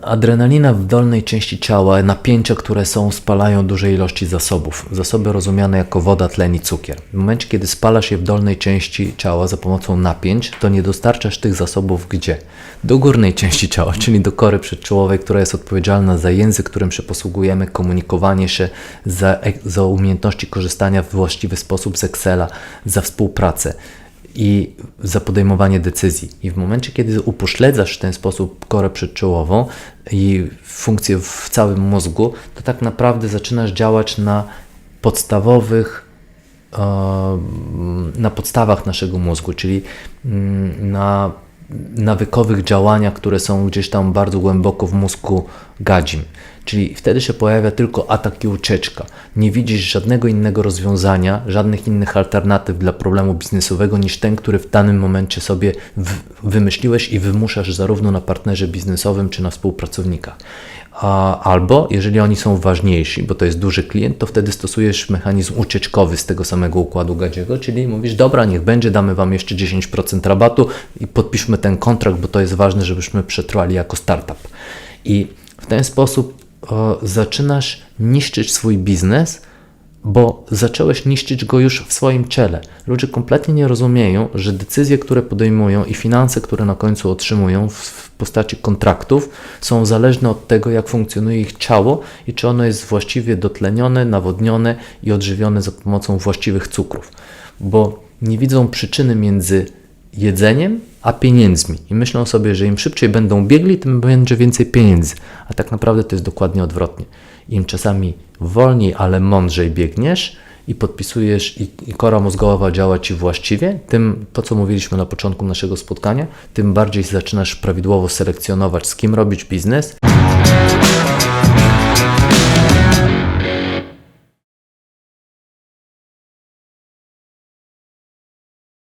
Adrenalina w dolnej części ciała, napięcia, które są, spalają duże ilości zasobów. Zasoby rozumiane jako woda, tlen i cukier. W momencie, kiedy spalasz je w dolnej części ciała za pomocą napięć, to nie dostarczasz tych zasobów gdzie? Do górnej części ciała, czyli do kory przedczołowej, która jest odpowiedzialna za język, którym się posługujemy, komunikowanie się, za, za umiejętności korzystania w właściwy sposób z Excela, za współpracę i za podejmowanie decyzji. I w momencie, kiedy upośledzasz w ten sposób korę przedczołową i funkcję w całym mózgu, to tak naprawdę zaczynasz działać na podstawowych, e, na podstawach naszego mózgu, czyli mm, na nawykowych działaniach, które są gdzieś tam bardzo głęboko w mózgu gadzim. Czyli wtedy się pojawia tylko atak i ucieczka. Nie widzisz żadnego innego rozwiązania, żadnych innych alternatyw dla problemu biznesowego niż ten, który w danym momencie sobie wymyśliłeś i wymuszasz zarówno na partnerze biznesowym czy na współpracownikach. Albo jeżeli oni są ważniejsi, bo to jest duży klient, to wtedy stosujesz mechanizm ucieczkowy z tego samego układu gadziego, czyli mówisz, dobra, niech będzie, damy Wam jeszcze 10% rabatu i podpiszmy ten kontrakt, bo to jest ważne, żebyśmy przetrwali jako startup. I w ten sposób zaczynasz niszczyć swój biznes, bo zacząłeś niszczyć go już w swoim ciele. Ludzie kompletnie nie rozumieją, że decyzje, które podejmują i finanse, które na końcu otrzymują w, w postaci kontraktów, są zależne od tego, jak funkcjonuje ich ciało i czy ono jest właściwie dotlenione, nawodnione i odżywione za pomocą właściwych cukrów. Bo nie widzą przyczyny między jedzeniem a pieniędzmi. I myślą sobie, że im szybciej będą biegli, tym będzie więcej pieniędzy. A tak naprawdę to jest dokładnie odwrotnie. Im czasami wolniej, ale mądrzej biegniesz i podpisujesz, i, i kora mózgowa działa ci właściwie, tym to, co mówiliśmy na początku naszego spotkania, tym bardziej zaczynasz prawidłowo selekcjonować, z kim robić biznes.